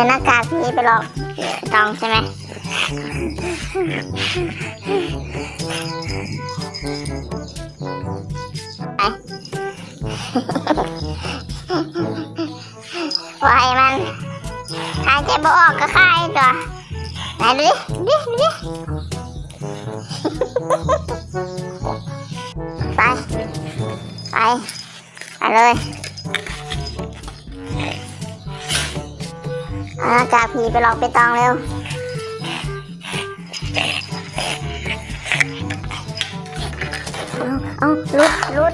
ส่หน้ากากผีไปลอกตองใช่ไหมไปปล่อยมันหายใจบ่ออกก็คายตัวไหนดูดิดิดิไป ไป ไปเลย อาจากผีไปหลอกไปตองเร็วเอาเอาลุดลุด